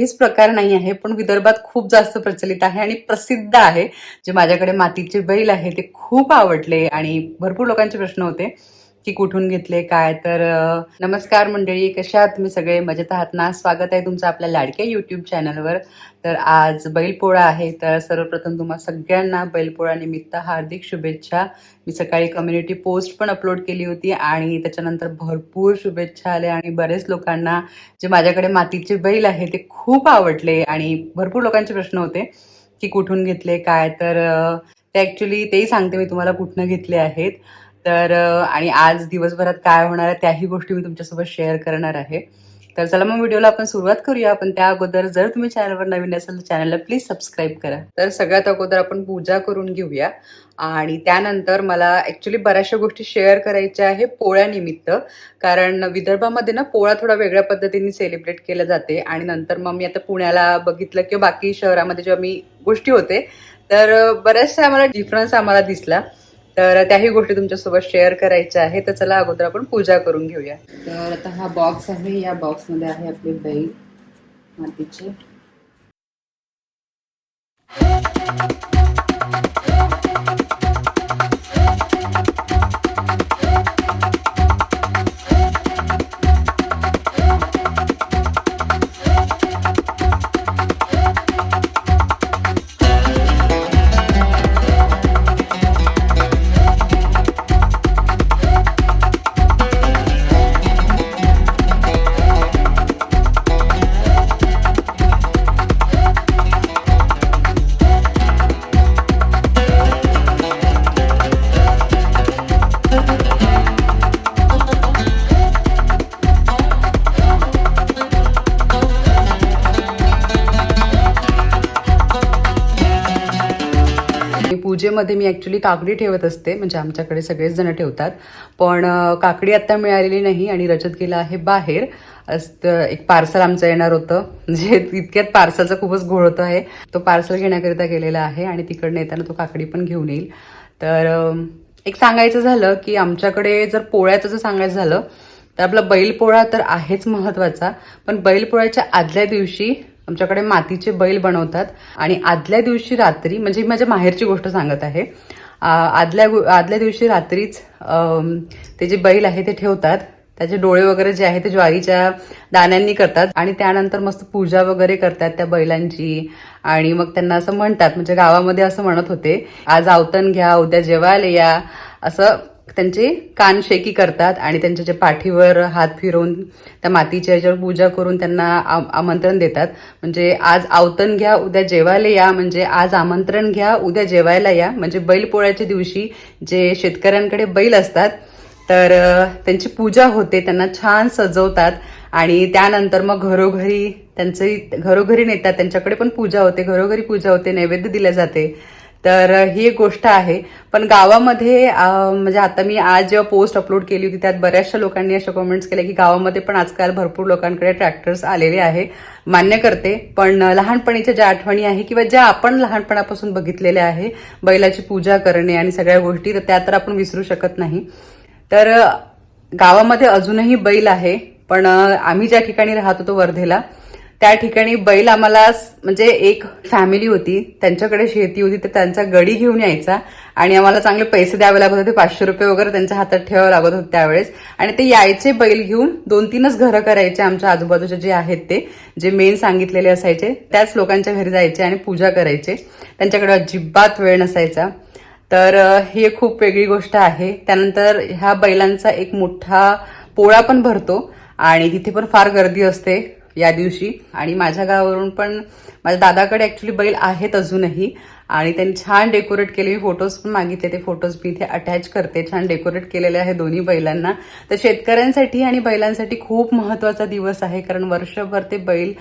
काहीच प्रकार नाही आहे पण विदर्भात खूप जास्त प्रचलित आहे आणि प्रसिद्ध आहे. जे माझ्याकडे मातीचे बैल आहे ते खूप आवडले आणि भरपूर लोकांचे प्रश्न होते. की कुठून घेतले काय? तर नमस्कार मंडळी कशा आहात तुम्ही सगळे? मजेत आहात ना? स्वागत आहे तुमचं आपल्या लाडक्या यूट्यूब चॅनलवर तर आज बैलपोळा आहे. तर सर्वप्रथम तुम्हा सगळ्यांना बैलपोळा निमित्त हार्दिक शुभेच्छा. मी सकाळी कम्युनिटी पोस्ट पण अपलोड केली होती आणि त्याच्यानंतर भरपूर शुभेच्छा आल्या आणि बरेच लोकांना जे माझ्याकडे मातीचे बैल आहे ते खूप आवडले आणि भरपूर लोकांचे प्रश्न होते की कुठून घेतले काय? तर ते ॲक्च्युली तेही सांगते मी तुम्हाला कुठनं घेतले आहेत. तर आणि आज दिवसभरात काय होणार आहे त्याही गोष्टी मी तुमच्यासोबत शेअर करणार आहे. तर चला मग व्हिडिओला आपण सुरुवात करूया. पण त्या अगोदर जर तुम्ही चॅनलवर नवीन असाल तर चॅनलला प्लीज सबस्क्राईब करा. तर सगळ्यात अगोदर आपण पूजा करून घेऊया. आणि त्यानंतर मला ॲक्च्युली बऱ्याचशा गोष्टी शेअर करायच्या आहे पोळ्यानिमित्त. कारण विदर्भामध्ये ना पोळा थोडा वेगळ्या पद्धतीने सेलिब्रेट केला जाते. आणि नंतर मग मी आता पुण्याला बघितलं किंवा बाकी शहरामध्ये जेव्हा मी गोष्टी होते तर बऱ्याचशा आम्हाला डिफरन्स आम्हाला दिसला. तर त्याही गोष्टी तुमच्यासोबत शेअर करायच्या आहे तर चला अगोदर आपण पूजा करून घेऊया. तर आता हा बॉक्स आहे. या बॉक्समध्ये आहे आपले बैल मातीचे. पूजेमध्ये मी ॲक्च्युली काकडी ठेवत असते. म्हणजे आमच्याकडे सगळेच जण ठेवतात. पण काकडी आत्ता मिळालेली नाही आणि रजत गेला आहे बाहेर. अस- एक पार्सल आमचं येणार होतं. म्हणजे इतक्यात पार्सलचा खूपच घोळ होत आहे. तो पार्सल घेण्याकरिता गेलेला आहे आणि तिकडनं येताना तो काकडी पण घेऊन येईल. तर एक सांगायचं झालं की आमच्याकडे जर पोळ्याचं जर सांगायचं झालं तर आपला बैलपोळा तर आहेच महत्त्वाचा पण बैलपोळ्याच्या आदल्या दिवशी आमच्याकडे मातीचे बैल बनवतात. आणि आदल्या दिवशी रात्री म्हणजे मी माझ्या माहेरची गोष्ट सांगत आहे. आदल्या आदल्या दिवशी रात्रीच ते जे बैल आहे ते ठेवतात. त्याचे डोळे वगैरे जे आहे ते ज्वारीच्या दाण्यांनी करतात. आणि त्यानंतर मस्त पूजा वगैरे करतात त्या बैलांची. आणि मग त्यांना असं म्हणतात म्हणजे गावामध्ये असं म्हणत होते आज आवतण घ्या उद्या जेवायला या. असं त्यांचे कान शेकी करतात आणि त्यांच्या जे पाठीवर हात फिरवून त्या मातीच्या याच्यावर पूजा करून त्यांना आम- आमंत्रण देतात. म्हणजे आज आवतण घ्या उद्या जेवायला या. म्हणजे आज आमंत्रण घ्या उद्या जेवायला या. म्हणजे बैलपोळ्याच्या दिवशी जे शेतकऱ्यांकडे बैल असतात तर त्यांची पूजा होते. त्यांना छान सजवतात. आणि त्यानंतर मग घरोघरी त्यांचे घरोघरी नेतात. त्यांच्याकडे पण पूजा होते. घरोघरी पूजा होते. नैवेद्य दिले जाते. तर ही एक गोष्ट आहे. पण गावामध्ये म्हणजे आता मी आज जेव्हा पोस्ट अपलोड केली होती त्यात बऱ्याचशा लोकांनी अशा कमेंट्स केल्या की गावामध्ये पण आजकाल भरपूर लोकांकडे ट्रॅक्टर्स आलेले आहे. मान्य करते पण लहानपणीच्या ज्या आठवणी आहे किंवा ज्या आपण लहानपणापासून बघितलेल्या आहे बैलाची पूजा करणे आणि सगळ्या गोष्टी तर त्या तर आपण विसरू शकत नाही. तर गावामध्ये अजूनही बैल आहे पण आम्ही ज्या ठिकाणी राहत होतो वर्धेला त्या ठिकाणी बैल आम्हाला म्हणजे एक फॅमिली होती. त्यांच्याकडे शेती होती तर त्यांचा गडी घेऊन यायचा. आणि आम्हाला चांगले पैसे द्यावे लागत होते. पाचशे रुपये वगैरे त्यांच्या हातात ठेवावे लागत होते त्यावेळेस. आणि ते यायचे बैल घेऊन दोन तीनच घरं करायचे आमच्या आजूबाजूचे जे आहेत ते जे मेन सांगितलेले असायचे. त्याच लोकांच्या घरी जायचे आणि पूजा करायचे. त्यांच्याकडे अजिबात वेळ नसायचा. तर ही खूप वेगळी गोष्ट आहे. त्यानंतर ह्या बैलांचा एक मोठा पोळा पण भरतो. आणि तिथे पण फार गर्दी असते. या दिवशी. आणि माझ्या गावावरून पण माझ्या दादाकडे ऍक्च्युली बैल आहेत अजूनही. आणि त्यांनी छान डेकोरेट केले मी फोटोज पण मागितले. ते फोटोज मी इथे अटॅच करते. छान डेकोरेट केलेले आहे दोन्ही बैलांना. तर शेतकऱ्यांसाठी आणि बैलांसाठी खूप महत्त्वाचा दिवस आहे. कारण वर्षभर ते बैल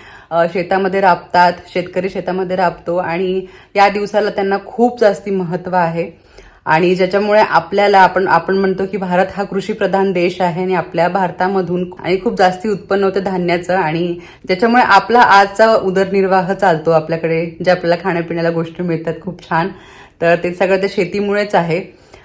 शेतामध्ये राबतात. शेतकरी शेतामध्ये राबतो. आणि या दिवसाला त्यांना खूप जास्ती महत्त्व आहे. आणि ज्याच्यामुळे आपल्याला आपण आपण म्हणतो की भारत हा कृषीप्रधान देश आहे आणि आपल्या भारतामधून आणि खूप जास्ती उत्पन्न होतं धान्याचं आणि ज्याच्यामुळे आपला आजचा उदरनिर्वाह चालतो आपल्याकडे जे आपल्याला खाण्यापिण्याला गोष्टी मिळतात खूप छान. तर ते सगळं ते शेतीमुळेच आहे.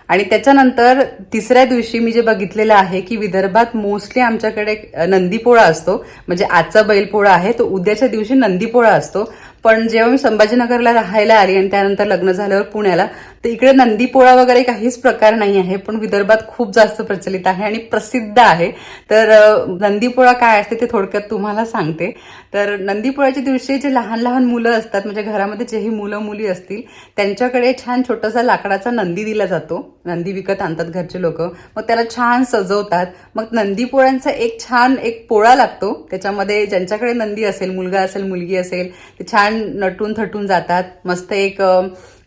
आणि त्याच्यानंतर तिसऱ्या दिवशी मी जे बघितलेलं आहे की विदर्भात मोस्टली आमच्याकडे नंदीपोळा असतो. म्हणजे आजचा बैलपोळा आहे तो उद्याच्या दिवशी नंदीपोळा असतो. पण जेव्हा मी संभाजीनगरला राहायला आली आणि त्यानंतर लग्न झाल्यावर पुण्याला तर इकडे नंदीपोळा वगैरे काहीच प्रकार नाही आहे पण विदर्भात खूप जास्त प्रचलित आहे आणि प्रसिद्ध आहे. तर नंदीपोळा काय असते ते थोडक्यात तुम्हाला सांगते. तर नंदीपोळ्याच्या दिवशी जे लहान लहान मुलं असतात म्हणजे घरामध्ये जेही मुलं मुली असतील त्यांच्याकडे छान छोटासा लाकडाचा नंदी दिला जातो. नंदी विकत आणतात घरचे लोक. मग त्याला छान सजवतात. मग नंदीपोळ्यांचा एक छान एक पोळा लागतो. त्याच्यामध्ये ज्यांच्याकडे नंदी असेल मुलगा असेल मुलगी असेल ते छान छान नटून थटून जातात. मस्त एक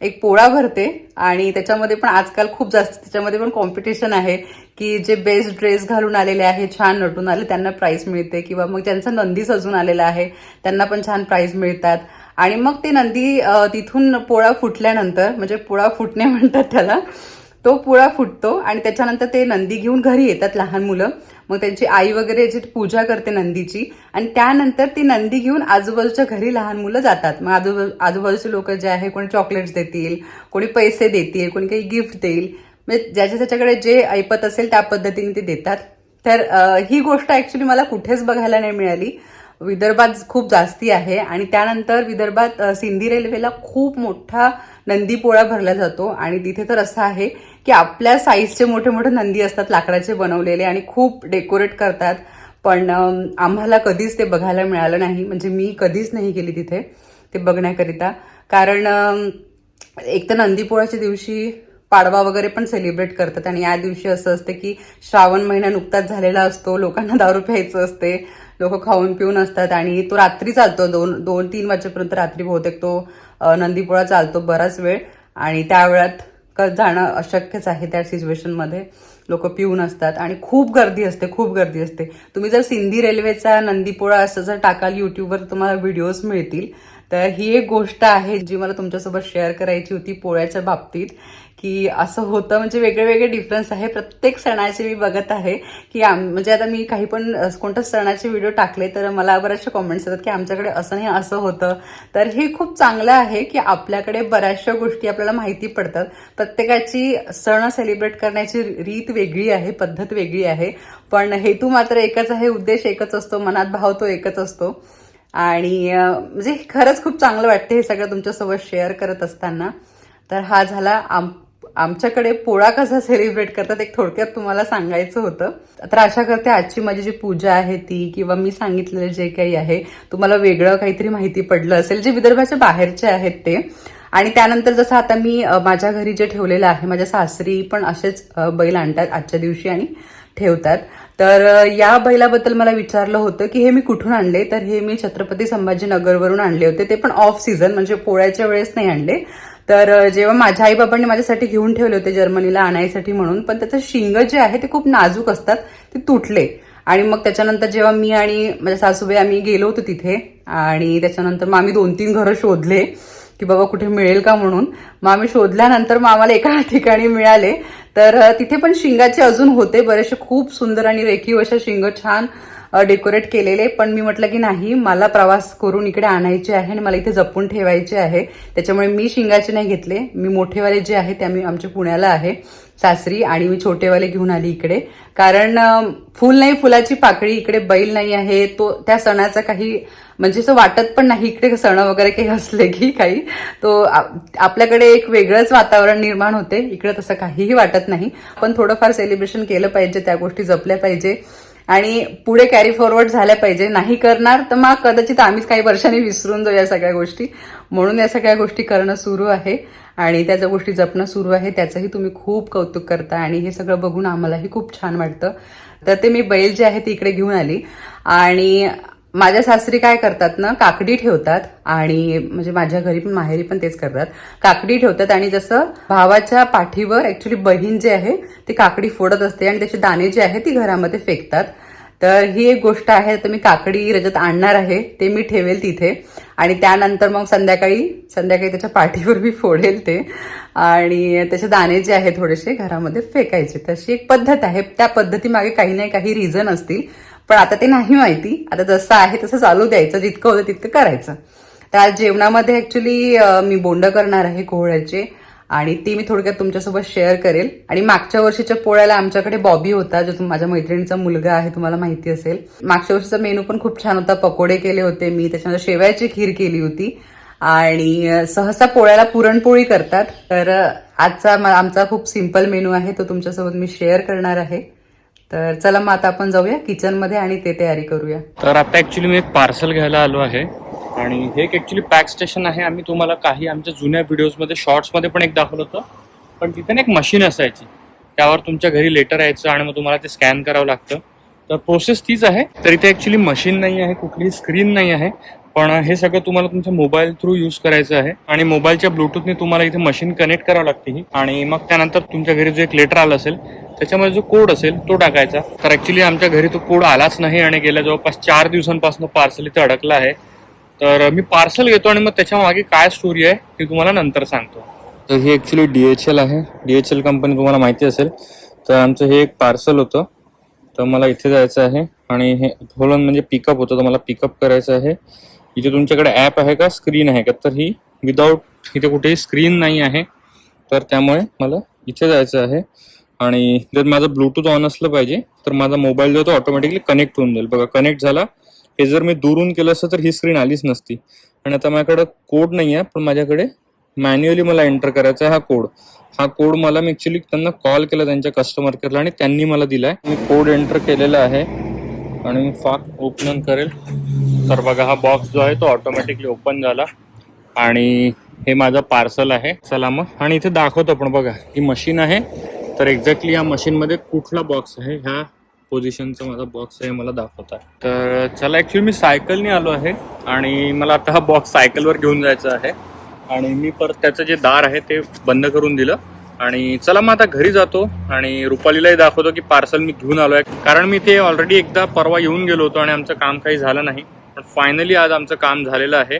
एक पोळा भरते. आणि त्याच्यामध्ये पण आजकाल खूप जास्त त्याच्यामध्ये पण कॉम्पिटिशन आहे की जे बेस्ट ड्रेस घालून आलेले आहे छान नटून आले त्यांना प्राईज मिळते. किंवा मग ज्यांचा नंदी सजून आलेला आहे त्यांना पण छान प्राईज मिळतात. आणि मग ते नंदी तिथून पोळा फुटल्यानंतर म्हणजे पोळा फुटणे म्हणतात त्याला तो पुळा फुटतो आणि त्याच्यानंतर ते नंदी घेऊन घरी येतात लहान मुलं. मग त्यांची आई वगैरे जी पूजा करते नंदीची आणि त्यानंतर ती नंदी घेऊन आजूबाजूच्या घरी लहान मुलं जातात. मग आजूबाजू आजूबाजूचे लोक जे आहे कोणी चॉकलेट्स देतील कोणी पैसे देतील कोणी काही गिफ्ट देईल. म्हणजे ज्याच्या त्याच्याकडे जे ऐपत असेल त्या पद्धतीने ते देतात. तर ही गोष्ट ॲक्च्युली मला कुठेच बघायला नाही मिळाली. विदर्भात खूप जास्ती आहे आणि त्यानंतर विदर्भात सिंधी रेल्वेला खूप मोठा नंदीपोळा भरला जातो आणि तिथे तर असं आहे की आपल्या साईजचे मोठे मोठे नंदी असतात लाकडाचे बनवलेले आणि खूप डेकोरेट करतात. पण आम्हाला कधीच ते बघायला मिळालं नाही. म्हणजे मी कधीच नाही गेली तिथे ते बघण्याकरिता. कारण एक तर नंदीपोळाच्या दिवशी पाडवा वगैरे पण सेलिब्रेट करतात आणि या दिवशी असं असते की श्रावण महिना नुकताच झालेला असतो लोकांना दारू प्यायचं असते. लोक खाऊन पिऊन असतात आणि तो रात्री चालतो. दोन दोन तीन वाजेपर्यंत रात्री बहुतेक तो नंदीपोळा चालतो बराच वेळ. आणि त्या वेळात क जाणं अशक्यच आहे त्या सिच्युएशनमध्ये लोक पिऊन असतात आणि खूप गर्दी असते खूप गर्दी असते. तुम्ही जर सिंधी रेल्वेचा नंदीपोळा असं जर टाकाल युट्यूबवर तुम्हाला व्हिडिओज मिळतील. तर ही एक गोष्ट आहे जी मला तुमच्यासोबत शेअर करायची होती पोळ्याच्या बाबतीत. की असं होतं म्हणजे वेगळे वेगळे डिफरन्स आहे. प्रत्येक सणाचे मी बघत आहे की आम म्हणजे आता मी काही पण कोणत्या सणाचे व्हिडिओ टाकले तर मला बऱ्याचशा कॉमेंट्स येतात की आमच्याकडे असं नाही असं होतं. तर हे खूप चांगलं आहे की आपल्याकडे बऱ्याचशा गोष्टी आपल्याला माहिती पडतात. प्रत्येकाची सण सेलिब्रेट करण्याची रीत वेगळी आहे पद्धत वेगळी आहे. पण हेतू मात्र एकच आहे उद्देश एकच असतो मनात भाव तो एकच असतो. आणि म्हणजे खरंच खूप चांगलं वाटते हे सगळं तुमच्यासोबत शेअर करत असताना. तर हा झाला आम आमच्याकडे पोळा कसा सेलिब्रेट करतात एक थोडक्यात तुम्हाला सांगायचं होतं. तर आशा करते आजची माझी जी पूजा आहे ती किंवा मी सांगितलेलं जे काही आहे तुम्हाला वेगळं काहीतरी माहिती पडलं असेल. जे विदर्भाच्या बाहेरचे आहेत ते. आणि त्यानंतर जसं आता मी माझ्या घरी जे ठेवलेलं आहे माझ्या सासरी पण असेच बैल आणतात आजच्या दिवशी आणि ठेवतात. तर या बैलाबद्दल मला विचारलं होतं की हे मी कुठून आणले? तर हे मी छत्रपती संभाजीनगरवरून आणले होते. ते पण ऑफ सीझन म्हणजे पोळ्याच्या वेळेस नाही आणले. तर जेव्हा माझ्या आई बाबांनी माझ्यासाठी घेऊन ठेवले होते जर्मनीला आणायसाठी म्हणून पण त्याचं शिंग जे आहे ते खूप नाजूक असतात ते तुटले. आणि मग त्याच्यानंतर जेव्हा मी आणि माझ्या सासूबाई आम्ही गेलो होतो तिथे आणि त्याच्यानंतर मग आम्ही दोन तीन घरं शोधले की बाबा कुठे मिळेल का म्हणून. मग आम्ही शोधल्यानंतर मग आम्हाला एका ठिकाणी मिळाले. तर तिथे पण शिंगाचे अजून होते बरेचसे खूप सुंदर आणि रेखीव अशा शिंग छान डेकोरेट केलेले पण मी म्हटलं की नाही मला प्रवास करून इकडे आणायचे आहे आणि मला इथे जपून ठेवायचे आहे. त्याच्यामुळे मी शिंगाचे नाही घेतले. मी मोठेवाले जे आहे ते आम्ही आमच्या पुण्याला आहे सासरी आणि मी छोटेवाले घेऊन आली इकडे. कारण फुल नाही फुलाची पाकळी इकडे बैल नाही आहे. तो त्या सणाचा काही म्हणजे असं वाटत पण नाही इकडे सण वगैरे काही असले की काही. तो आपल्याकडे एक वेगळंच वातावरण निर्माण होते. इकडे तसं काहीही वाटत नाही. पण थोडंफार सेलिब्रेशन केलं पाहिजे त्या गोष्टी जपल्या पाहिजे. आणि पुढे कॅरी फॉरवर्ड झाल्या पाहिजे. नाही करणार तर मग कदाचित आम्हीच काही वर्षांनी विसरून जाऊ या सगळ्या गोष्टी. म्हणून या सगळ्या गोष्टी करणं सुरू आहे. आणि त्या ज्या गोष्टी जपणं सुरू आहे त्याचंही तुम्ही खूप कौतुक करता आणि हे सगळं बघून आम्हालाही खूप छान वाटतं. तर ते मी बैल जे आहे ते इकडे घेऊन आली. आणि माझ्या सासरी काय करतात ना काकडी ठेवतात आणि म्हणजे माझ्या घरी पण माहेरी पण तेच करतात. काकडी ठेवतात आणि जसं भावाच्या पाठीवर ऍक्च्युली बहीण जे आहे ती काकडी फोडत असते आणि त्याचे दाणे जे आहे ती घरामध्ये फेकतात. तर ही एक गोष्ट आहे तर मी काकडी रजत आणणार आहे ते मी ठेवेल तिथे. आणि त्यानंतर मग संध्याकाळी संध्याकाळी त्याच्या पाठीवर मी फोडेल ते. आणि त्याचे दाणे जे आहे थोडेसे घरामध्ये फेकायचे. तशी एक पद्धत आहे. त्या पद्धतीमागे काही नाही काही रिझन असतील. पण आता ते नाही माहिती. आता जसं आहे तसं चालू द्यायचं. जितकं होतं तितकं करायचं. तर आज जेवणामध्ये ऍक्च्युली मी बोंड करणार आहे कोहळ्याचे. आणि ती मी थोडक्यात तुमच्यासोबत शेअर करेल. आणि मागच्या वर्षीच्या पोळ्याला आमच्याकडे बॉबी होता जो माझ्या मैत्रिणीचा मुलगा आहे तुम्हाला माहिती असेल. मागच्या वर्षीचा मेनू पण खूप छान होता. पकोडे केले होते मी त्याच्यानंतर शेवयाची खीर केली होती. आणि सहसा पोळ्याला पुरणपोळी करतात. तर आजचा आमचा खूप सिंपल मेनू आहे तो तुमच्यासोबत मी शेअर करणार आहे. तर चला मग आता आपण जाऊया किचनमध्ये आणि ते तयारी करूया. तर आता ऍक्च्युली मी एक पार्सल घ्यायला आलो आहे. आणि हे एक ॲक्च्युली पॅक स्टेशन आहे. आम्ही तुम्हाला काही आमच्या जुन्या व्हिडिओजमध्ये शॉर्ट्समध्ये पण एक दाखवलं होतं. पण तिथे ना एक मशीन असायची. त्यावर तुमच्या घरी लेटर यायचं आणि मग तुम्हाला ते स्कॅन करावं लागतं. तर प्रोसेस तीच आहे. तर इथे ॲक्च्युली मशीन नाही आहे कुठलीही स्क्रीन नाही आहे. पण हे सगळं तुम्हाला तुमच्या मोबाईल थ्रू यूज करायचं आहे. आणि मोबाईलच्या ब्लूटूथने तुम्हाला इथे मशीन कनेक्ट करावं लागते ही. आणि मग त्यानंतर तुमच्या घरी जो एक लेटर आलं असेल त्याच्यामध्ये जो कोड असेल तो टाकायचा. तर ॲक्च्युली आमच्या घरी तो कोड आलाच नाही आणि गेल्या जवळपास चार दिवसांपासून पार्सल इथे अडकलं आहे. तर मी पार्सल घेतो आणि मग त्याच्यामागे काय स्टोरी आहे ते तुम्हाला नंतर सांगतो. तर ही ॲक्च्युली डी एच एल आहे. डी एच एल कंपनी तुम्हाला माहिती असेल. तर आमचं हे एक पार्सल होतं. तर मला इथे जायचं आहे आणि हे होलन म्हणजे पिकअप होतं. तर मला पिकअप करायचं आहे. इथे तुमच्याकडे ॲप आहे का? स्क्रीन आहे का? तर ही विदाऊट इथे कुठेही स्क्रीन नाही आहे. तर त्यामुळे मला इथे जायचं आहे. आणि जर माझं ब्लूटूथ ऑन असलं पाहिजे तर माझा मोबाईल जो तो ऑटोमॅटिकली कनेक्ट होऊन जाईल. बघा कनेक्ट झाला. हे जर मी दुरून केलं असतं तर ही स्क्रीन आलीच नसती. आणि आता माझ्याकडे कोड नाही आहे पण माझ्याकडे मॅन्युअली मला एंटर करायचा आहे हा कोड हा कोड मला मी ॲक्च्युली त्यांना कॉल केला त्यांच्या कस्टमर केअरला आणि त्यांनी मला दिला आहे मी कोड एंटर केलेला आहे. आणि मी फाक ओपन करेल. तर बघा हा बॉक्स जो आहे तो ऑटोमॅटिकली ओपन झाला. आणि हे माझं पार्सल आहे. चला मग आणि इथे दाखवतो पण बघा ही मशीन आहे. तर एक्झॅक्टली या मशीनमध्ये कुठला बॉक्स आहे? ह्या पोझिशनचा माझा बॉक्स आहे मला दाखवत आहे. तर चला ॲक्च्युली मी सायकलने आलो आहे आणि मला आता हा बॉक्स सायकलवर घेऊन जायचा आहे. आणि मी परत त्याचं जे दार आहे ते बंद करून दिलं. आणि चला मग आता घरी जातो आणि रुपालीलाही दाखवतो की पार्सल मी घेऊन आलो आहे कारण मी ते ऑलरेडी एकदा परवा येऊन गेलो होतो आणि आमचं काम काही झालं नाही. पण फायनली आज आमचं काम झालेलं आहे.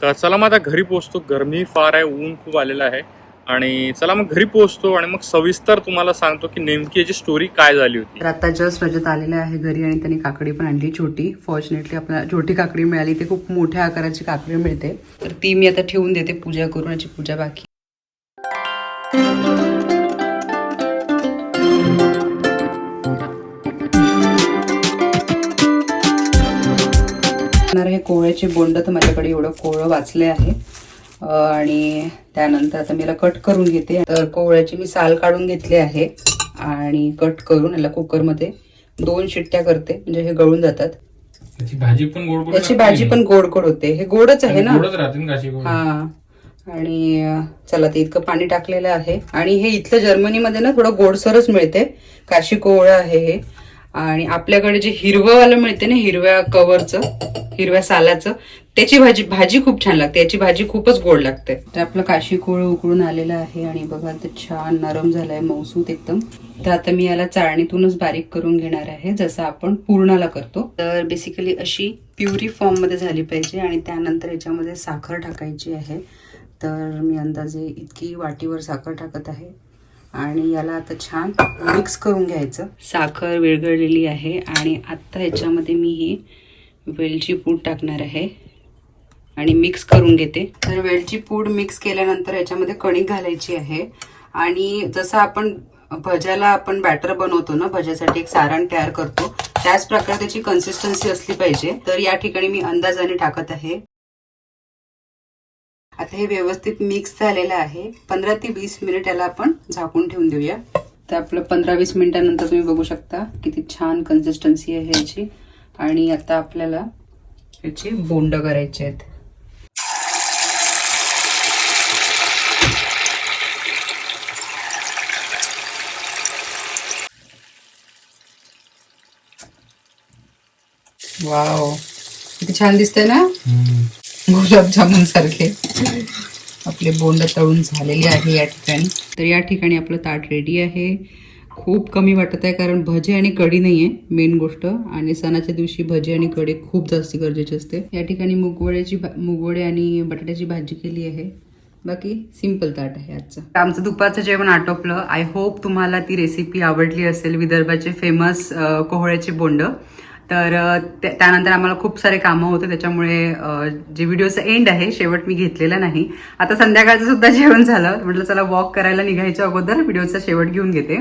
तर चला मग आता घरी पोचतो गरमी फार आहे ऊन खूप आलेलं आहे. आणि चला मग घरी पोहोचतो आणि मग सविस्तर तुम्हाला सांगतो की नेमकी याची स्टोरी काय झाली होती. तर आता जस्ट रजत आलेले आहे घरी आणि त्यांनी काकडी पण आणली छोटी. फॉर्च्युनेटली आपल्याला छोटी काकडी मिळाली. ती खूप मोठ्या आकाराची काकडी मिळते. तर ती मी आता ठेवून देते. पूजा करून याची पूजा बाकी. हे कोवळ्याचे बोंड. तर माझ्याकडे एवढं कोवळं वाचले आहे. आणि त्यानंतर आता मी याला कट करून घेते. तर कोवळ्याची मी साल काढून घेतली आहे. आणि कट करून याला कुकरमध्ये दोन शिट्ट्या करते. म्हणजे हे गळून जातात. भाजी पण गोड याची भाजी पण गोड गोड होते. हे गोडच आहे ना? हा. आणि चला ते इतकं पाणी टाकलेलं आहे. आणि हे इथलं जर्मनीमध्ये ना थोडं गोडसरच मिळते. काशी कोवळं आहे हे. आणि आपल्याकडे जे हिरवंवालं मिळते ना हिरव्या कवरचं हिरव्या सालाचं त्याची भाजी भाजी खूप छान लागते. याची भाजी खूपच गोड लागते. तर आपलं काशी कोळ उकळून आलेलं आहे आणि बघा तर छान नरम झालंय मौसूत एकदम. तर आता मी याला चाळणीतूनच बारीक करून घेणार आहे जसं आपण पूर्णाला करतो. तर बेसिकली अशी प्युरी फॉर्ममध्ये झाली पाहिजे आणि त्यानंतर याच्यामध्ये साखर टाकायची आहे. तर मी अंदाजे इतकी वाटीवर साखर टाकत आहे. आणि याला आता छान मिक्स करून घ्यायचं. साखर विरघळलेली आहे आणि आत्ता ह्याच्यामध्ये मी ही वेलची पूड टाकणार आहे आणि मिक्स करून घेते. तर वेलची पूड मिक्स केल्यानंतर याच्यामध्ये कणिक घालायची आहे. आणि जसं आपण भज्याला आपण बॅटर बनवतो ना भज्यासाठी एक सारण तयार करतो त्याच प्रकारे त्याची कन्सिस्टन्सी असली पाहिजे. तर या ठिकाणी मी अंदाजाने टाकत आहे. आता हे व्यवस्थित मिक्स झालेलं आहे. पंधरा ते वीस मिनिट याला आपण झाकून ठेवून देऊया. तर आपलं पंधरा वीस मिनिटानंतर तुम्ही बघू शकता किती छान कन्सिस्टन्सी आहे याची आणि आता आपल्याला याची बोंड करायची आहेत. वाव किती छान दिसतंय ना? गुलाबजामुन सारखे. आपले बोंड तळून झालेले आहे या ठिकाणी. तर या ठिकाणी आपलं ताट रेडी आहे. खूप कमी वाटत आहे कारण भजे आणि कढी नाही आहे मेन गोष्ट. आणि सणाच्या दिवशी भजे आणि कढी खूप जास्त गरजेची असते. या ठिकाणी मुगवड्याची भा- मुगवडे आणि बटाट्याची भाजी केली आहे. बाकी सिंपल ताट आहे आजचं. आमचं दुपारचं जेवण आटोपलं. आय होप तुम्हाला ती रेसिपी आवडली असेल विदर्भाचे फेमस कोहळ्याचे बोंड. तर त्या- त्यानंतर आम्हाला खूप सारे कामं होते त्याच्यामुळे जे व्हिडिओचं एंड आहे शेवट मी घेतलेला नाही. आता संध्याकाळचं सुद्धा जेवण झालं. म्हटलं चला वॉक करायला निघायच्या अगोदर व्हिडिओचा शेवट घेऊन घेते.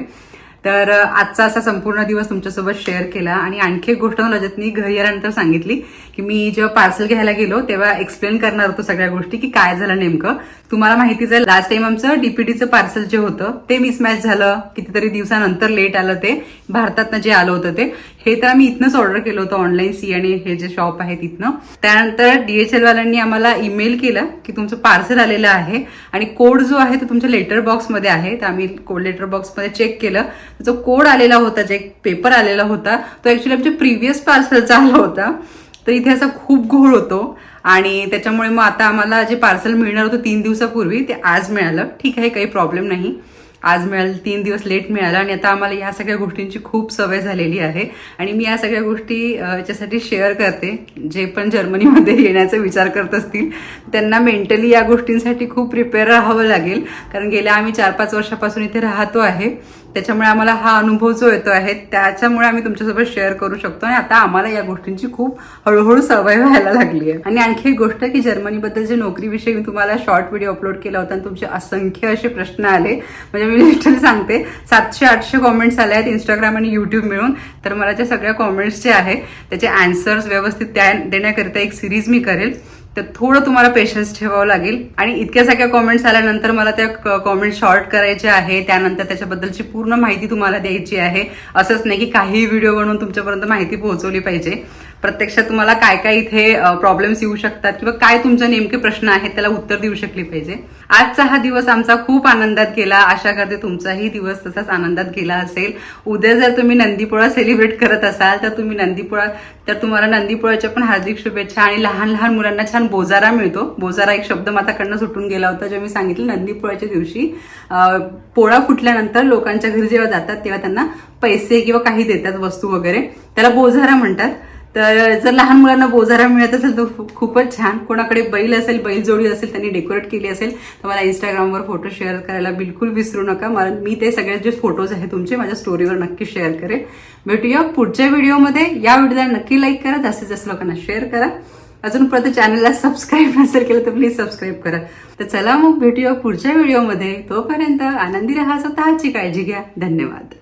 तर आजचा असा संपूर्ण दिवस तुमच्यासोबत शेअर केला आणि आणखी एक गोष्ट मला रजतनी घरी आल्यानंतर सांगितली की मी जेव्हा पार्सल घ्यायला गेलो तेव्हा एक्सप्लेन करणार होतो सगळ्या गोष्टी की काय झालं नेमकं. तुम्हाला माहितीच आहे लास्ट टाइम आमचं डीपीटीचं पार्सल जे होतं ते मिसमॅच झालं. कितीतरी दिवसानंतर लेट आलं ते. भारतातनं जे आलं होतं ते. हे तर आम्ही इथनंच ऑर्डर केलं होतं ऑनलाईन सी आणि हे जे शॉप आहे तिथनं. त्यानंतर डीएचएल वाल्यांनी आम्हाला ईमेल केला की तुमचं पार्सल आलेलं आहे. आणि कोड जो आहे तो तुमच्या लेटर बॉक्समध्ये आहे. तर आम्ही कोड लेटर बॉक्समध्ये चेक केलं. जो कोड आलेला होता जे पेपर आलेला होता तो ॲक्च्युली आमच्या प्रिव्हियस पार्सलचा आला होता. तर इथे असा खूप घोळ होतो आणि त्याच्यामुळे मग आता आम्हाला जे पार्सल मिळणार होतं तीन दिवसापूर्वी ते आज मिळालं. ठीक आहे काही प्रॉब्लेम नाही. आज मिळालं तीन दिवस लेट मिळालं आणि आता आम्हाला या सगळ्या गोष्टींची खूप सवय झालेली आहे. आणि मी या सगळ्या गोष्टी याच्यासाठी शेअर करते. जे पण जर्मनीमध्ये येण्याचा विचार करत असतील त्यांना मेंटली या गोष्टींसाठी खूप प्रिपेअर राहावं लागेल. कारण गेल्या आम्ही चार पाच वर्षापासून इथे राहतो आहे. त्याच्यामुळे आम्हाला हा अनुभव जो येतो आहे त्याच्यामुळे आम्ही तुमच्यासोबत शेअर करू शकतो. आणि आता आम्हाला या गोष्टींची खूप हळूहळू सवय व्हायला लागली आहे आणि आणखी एक गोष्ट की जर्मनीबद्दल जे नोकरीविषयी मी तुम्हाला शॉर्ट व्हिडिओ अपलोड केला होता आणि तुमचे असंख्य असे प्रश्न आले. म्हणजे मी लिटरली सांगते सातशे आठशे कॉमेंट्स आले आहेत इंस्टाग्राम आणि युट्यूब मिळून. तर मला ज्या सगळ्या कॉमेंट्स जे आहे त्याचे अँसर्स व्यवस्थित त्या देण्याकरिता एक सिरीज मी करेल. तर थोडं तुम्हाला पेशन्स ठेवावं लागेल. आणि इतक्या सगळ्या कॉमेंट्स आल्यानंतर मला त्या कॉमेंट शॉर्ट करायचे आहे. त्यानंतर त्याच्याबद्दलची पूर्ण माहिती तुम्हाला द्यायची आहे. असंच नाही की काही व्हिडिओ बनवून तुमच्यापर्यंत माहिती पोहोचवली पाहिजे. प्रत्यक्षात तुम्हाला काय काय इथे प्रॉब्लेम्स येऊ शकतात किंवा काय तुमचे नेमके प्रश्न आहेत त्याला उत्तर देऊ शकली पाहिजे. आजचा हा दिवस आमचा खूप आनंदात गेला. आशा करते तुमचाही दिवस तसाच आनंदात गेला असेल. उद्या जर तुम्ही नंदीपोळा सेलिब्रेट करत असाल तर तुम्ही नंदीपोळा तर तुम्हाला नंदीपोळ्याच्या पण हार्दिक शुभेच्छा आणि लहान लहान मुलांना छान बोजारा मिळतो. बोजारा एक शब्द माझ्याकडनं सुटून गेला होता जेव्हा मी सांगितलं नंदीपोळ्याच्या दिवशी पोळा फुटल्यानंतर लोकांच्या घरी जेव्हा जातात तेव्हा त्यांना पैसे किंवा काही देतात वस्तू वगैरे. त्याला बोजारा म्हणतात. तर जर लहान मुलांना बोजारा मिळत असेल तर खूपच छान. कोणाकडे बैल असेल बैलजोडी असेल त्यांनी डेकोरेट केली असेल तर मला इंस्टाग्रामवर फोटो शेअर करायला बिलकुल विसरू नका. मला मी ते सगळे जे फोटोज आहेत तुमचे माझ्या स्टोरीवर नक्की शेअर करेन. भेटूया पुढच्या व्हिडिओमध्ये या व्हिडिओला नक्की लाईक करा. जास्तीत जास्त लोकांना शेअर करा. अजून परत चॅनलला सबस्क्राईब नसेल केलं तर प्लीज सबस्क्राईब करा. तर चला मग भेटूया पुढच्या व्हिडिओमध्ये तोपर्यंत आनंदी राहा स्वतःची काळजी घ्या. धन्यवाद.